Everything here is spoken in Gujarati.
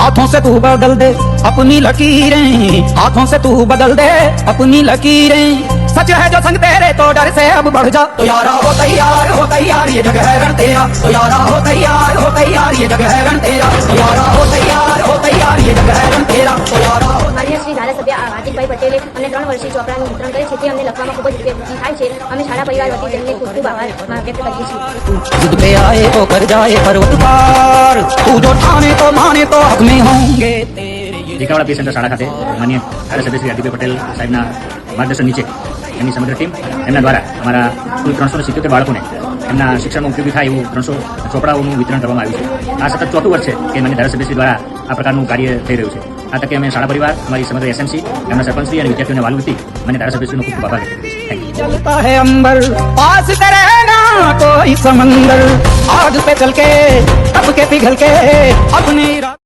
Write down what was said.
हाथों से तू बदल दे अपनी लकीरें हाथों से तू बदल दे अपनी लकीरें सच है जो संग तेरे तो डर से अब बढ़ जा तो यारा हो तैयार हो तैयार ये जगह है रण तेरा तो यारा हो तैयार हो तैयार ये जगह है रण तेरा तो यारा हो तैयार हो तैयार ये जगह है रण तेरा तो यारा हो માન્ય શ્રી ધારાસભ્ય હાર્દિકભાઈ પટેલે અમને ત્રણ વર્ષીય ચોપડાનું વિતરણ કરે છે તે અમને લખવામાં ખૂબ જ ઉપયોગી થાય છે અમે શાળા પરિવાર વતી તેમને ખૂબ ખૂબ આભાર મા- વ્યક્ત કરીએ છીએ તું જો ઠાને તો માને તો અગ્નિ હોંગે ઢીકાવાડા પી સેન્ટર શાળા ખાતે માન્ય ધારાસભ્ય શ્રી હાર્દિકભાઈ પટેલ સાહેબના માર્ગદર્શન નીચે એમની સમગ્ર ટીમ એમના દ્વારા અમારા કુલ ત્રણસો સિત્યોતેર બાળકોને એમના શિક્ષણમાં ઉપયોગી થાય એવું ત્રણસો ચોપડાઓનું વિતરણ કરવામાં આવ્યું છે. આ સતત ચોથું વર્ષ છે કે માન્ય ધારાસભ્યશ્રી દ્વારા આ પ્રકારનું કાર્ય થઈ રહ્યું છે. આ તકે અમે શાળા પરિવાર, અમારી સમગ્ર એસએમસી એમના સરપંચશ્રી અને વિદ્યાર્થીઓને વાલું હતી મને ધારાસભ્યશ્રીનો ખૂબ ખૂબ આભાર થેન્ક યુ कोई समंदर आग पे चल के तप के पिघल के अपनी रा-